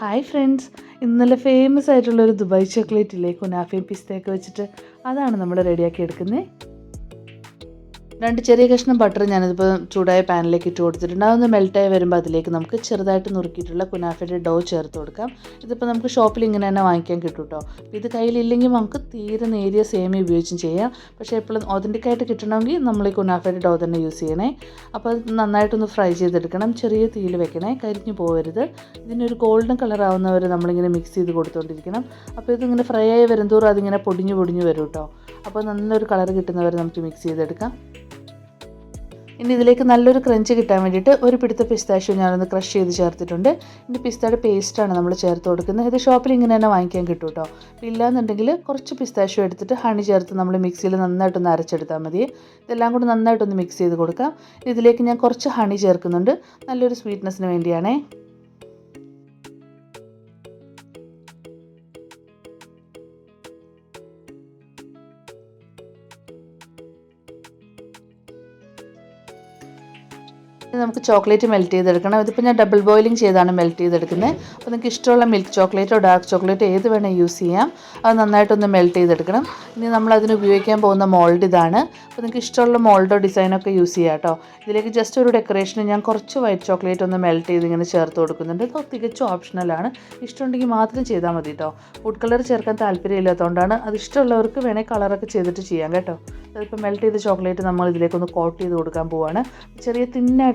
Hi friends ഇന്നലെ famous ആയിട്ടുള്ള ഒരു ദുബായ് ചോക്ലേറ്റ് ഇല്ലേ കുനാഫയും പിസ്തയൊക്കെ വെച്ചിട്ട് അതാണ് നമ്മൾ റെഡിയാക്കി എടുക്കുന്നത് രണ്ട് ചെറിയ കഷ്ണം ബട്ടർ ഞാനിതിപ്പോൾ ചൂടായ പാനിലേക്ക് ഇട്ട് കൊടുത്തിട്ടുണ്ട്. അതൊന്ന് മെൽറ്റായി വരുമ്പോൾ അതിലേക്ക് നമുക്ക് ചെറുതായിട്ട് നുറുക്കിയിട്ടുള്ള കുനാഫയുടെ ഡോ ചേർത്ത് കൊടുക്കാം. ഇതിപ്പോൾ നമുക്ക് ഷോപ്പിൽ ഇങ്ങനെ തന്നെ വാങ്ങിക്കാൻ കിട്ടും കേട്ടോ ഇത് കയ്യിലില്ലെങ്കിൽ നമുക്ക് തീരെ നേരിയ സേമി ഉപയോഗിച്ചും ചെയ്യാം. പക്ഷേ എപ്പോഴും ഒതന്റിക്കായിട്ട് കിട്ടണമെങ്കിൽ നമ്മൾ ഈ കുനാഫയുടെ ഡോ തന്നെ യൂസ് ചെയ്യണേ. അപ്പോൾ അത് നന്നായിട്ടൊന്ന് ഫ്രൈ ചെയ്തെടുക്കണം. ചെറിയ തീയിൽ വെക്കണേ. കരിഞ്ഞു പോകരുത് ഇതിനൊരു ഗോൾഡൻ കളർ ആവുന്നവരെ നമ്മളിങ്ങനെ മിക്സ് ചെയ്ത് കൊടുത്തുകൊണ്ടിരിക്കണം അപ്പോൾ ഇതിങ്ങനെ ഫ്രൈ ആയി വരുന്തോറും അതിങ്ങനെ പൊടിഞ്ഞു പൊടിഞ്ഞു വരും കേട്ടോ അപ്പോൾ നല്ലൊരു കളർ കിട്ടുന്നവരെ നമുക്ക് മിക്സ് ചെയ്തെടുക്കാം. ഇനി ഇതിലേക്ക് നല്ലൊരു ക്രഞ്ച് കിട്ടാൻ വേണ്ടിയിട്ട് ഒരു പിടുത്ത പിസ്താഷ്യോ ഞാനൊന്ന് ക്രഷ് ചെയ്ത് ചേർത്തിട്ടുണ്ട്. ഇനി പിസ്തയുടെ പേസ്റ്റാണ് നമ്മൾ ചേർത്ത് കൊടുക്കുന്നത്. ഇത് ഷോപ്പിൽ ഇങ്ങനെ തന്നെ വാങ്ങിക്കാൻ കിട്ടും കേട്ടോ ഇല്ലാന്നുണ്ടെങ്കിൽ കുറച്ച് പിസ്താഷ്യോ എടുത്തിട്ട് ഹണി ചേർത്ത് നമ്മൾ മിക്സിയിൽ നന്നായിട്ടൊന്ന് അരച്ചെടുത്താൽ മതി. ഇതെല്ലാം കൂടി നന്നായിട്ടൊന്ന് മിക്സ് ചെയ്ത് കൊടുക്കാം. ഇതിലേക്ക് ഞാൻ കുറച്ച് ഹണി ചേർക്കുന്നുണ്ട്. നല്ലൊരു സ്വീറ്റ്നെസ്സിന് വേണ്ടിയാണേ. നമുക്ക് ചോക്ലേറ്റ് മെൽറ്റ് ചെയ്തെടുക്കണം. ഇതിപ്പോൾ ഞാൻ ഡബിൾ ബോയിലിംഗ് ചെയ്താണ് മെൽറ്റ് ചെയ്തെടുക്കുന്നത്. അപ്പോൾ നിങ്ങൾക്ക് ഇഷ്ടമുള്ള മിൽക്ക് ചോക്ലേറ്റോ ഡാർക്ക് ചോക്ലേറ്റോ ഏത് വേണേൽ യൂസ് ചെയ്യാം. അത് നന്നായിട്ടൊന്ന് മെൽറ്റ് ചെയ്തെടുക്കണം. ഇനി നമ്മൾ അതിന് ഉപയോഗിക്കാൻ പോകുന്ന മോൾഡ് ഇതാണ്. അപ്പോൾ നിങ്ങൾക്ക് ഇഷ്ടമുള്ള മോൾഡോ ഡിസൈനൊക്കെ യൂസ് ചെയ്യാം കേട്ടോ. ഇതിലേക്ക് ജസ്റ്റ് ഒരു ഡെക്കറേഷന് ഞാൻ കുറച്ച് വൈറ്റ് ചോക്ലേറ്റ് ഒന്ന് മെൽറ്റ് ചെയ്ത് ഇങ്ങനെ ചേർത്ത് കൊടുക്കുന്നുണ്ട്. ഇത് തികച്ചും ഓപ്ഷണലാണ് ഇഷ്ടമുണ്ടെങ്കിൽ മാത്രം ചെയ്താൽ മതി കേട്ടോ. ഫുഡ് കളർ ചേർക്കാൻ താല്പര്യമില്ലാത്തതുകൊണ്ടാണ് അത് ഇഷ്ടമുള്ളവർക്ക് വേണേൽ കളറൊക്കെ ചെയ്തിട്ട് ചെയ്യാം കേട്ടോ. അതിപ്പോൾ മെൽറ്റ് ചെയ്ത ചോക്ലേറ്റ് നമ്മൾ ഇതിലേക്കൊന്ന് കോട്ട് ചെയ്ത് കൊടുക്കാൻ പോവാണ്. ചെറിയ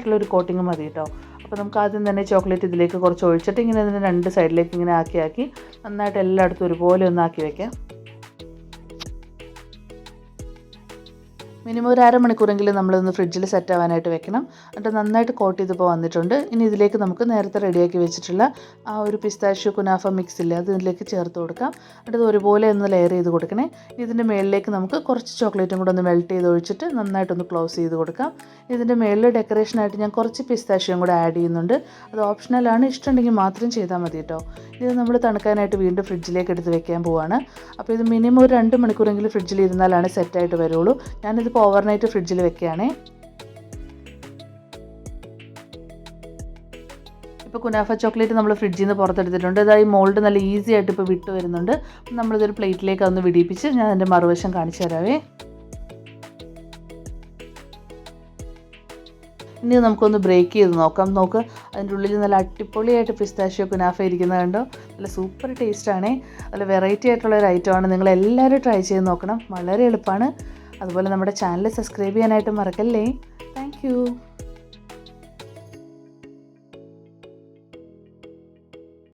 തിന്നായിട്ടുള്ള ഒരു കോട്ടിങ് മതി കേട്ടോ. അപ്പോൾ നമുക്ക് ആദ്യം തന്നെ ചോക്ലേറ്റ് ഇതിലേക്ക് കുറച്ച് ഒഴിച്ചിട്ട് ഇങ്ങനെ ഇതിന്റെ രണ്ട് സൈഡിലേക്ക് ഇങ്ങനെ ആക്കി ആക്കി നന്നായിട്ട് എല്ലായിടത്തും ഒരുപോലെ ഒന്ന് ആക്കി വെക്കാം. മിനിമം ഒരു അരമണിക്കൂറെങ്കിലും നമ്മളൊന്ന് ഫ്രിഡ്ജിൽ സെറ്റ് ആവാനായിട്ട് വെക്കണം. എന്നിട്ട് നന്നായിട്ട് കോട്ട് ചെയ്തിപ്പോൾ വന്നിട്ടുണ്ട്. ഇനി ഇതിലേക്ക് നമുക്ക് നേരത്തെ റെഡിയാക്കി വെച്ചിട്ടുള്ള ആ ഒരു പിസ്താഷ്യോ കുനാഫ മിക്സ് ഇല്ലേ അത് ഇതിലേക്ക് ചേർത്ത് കൊടുക്കാം. എന്നിട്ട് ഒരുപോലെ ഒന്ന് ലെയർ ചെയ്ത് കൊടുക്കണേ. ഇതിന്റെ മുകളിലേക്ക് നമുക്ക് കുറച്ച് ചോക്ലേറ്റും കൂടെ ഒന്ന് മെൽറ്റ് ചെയ്ത് ഒഴിച്ചിട്ട് നന്നായിട്ടൊന്ന് ക്ലോസ് ചെയ്ത് കൊടുക്കാം. ഇതിന്റെ മുകളിൽ ഡെക്കറേഷനായിട്ട് ഞാൻ കുറച്ച് പിസ്താഷ്യം കൂടെ ആഡ് ചെയ്യുന്നുണ്ട്. അത് ഓപ്ഷണലാണ് ഇഷ്ടമുണ്ടെങ്കിൽ മാത്രം ചെയ്താൽ മതി കേട്ടോ. ഇത് നമ്മൾ തണുക്കാനായിട്ട് വീണ്ടും ഫ്രിഡ്ജിലേക്ക് എടുത്ത് വെക്കാൻ പോവാണ്. അപ്പോൾ ഇത് മിനിമം ഒരു രണ്ട് മണിക്കൂറെങ്കിലും ഫ്രിഡ്ജിൽ ഇരുന്നാലാണ് സെറ്റായിട്ട് വരുള്ളൂ. ഞാനിതിപ്പോൾ ഓവർനൈറ്റ് ഫ്രിഡ്ജിൽ വെക്കുകയാണേ ഇപ്പോൾ കുനാഫ ചോക്ലേറ്റ് നമ്മൾ ഫ്രിഡ്ജിൽ നിന്ന് പുറത്തെടുത്തിട്ടുണ്ട്. അതായത് മോൾഡ് നല്ല ഈസി ആയിട്ട് ഇപ്പോൾ വിട്ട് വരുന്നുണ്ട്. നമ്മളിതൊരു പ്ലേറ്റിലേക്ക് അതൊന്ന് വിടിയിപ്പിച്ച് ഞാൻ അതിന്റെ മറുവശം കാണിച്ചു തരാവേ. ഇനി നമുക്കൊന്ന് ബ്രേക്ക് ചെയ്ത് നോക്കാം. നോക്ക് അതിന്റെ ഉള്ളിൽ നല്ല അടിപൊളിയായിട്ട് പിസ്താഷ്യോ കുനാഫ ഇരിക്കുന്നത് കണ്ടോ? നല്ല സൂപ്പർ ടേസ്റ്റാണേ നല്ല വെറൈറ്റി ആയിട്ടുള്ള ഒരു ഐറ്റമാണ് നിങ്ങൾ എല്ലാവരും ട്രൈ ചെയ്ത് നോക്കണം. വളരെ എളുപ്പമാണ് അതുപോലെ നമ്മുടെ ചാനൽ സബ്സ്ക്രൈബ് ചെയ്യാനായിട്ട് മറക്കല്ലേ? താങ്ക്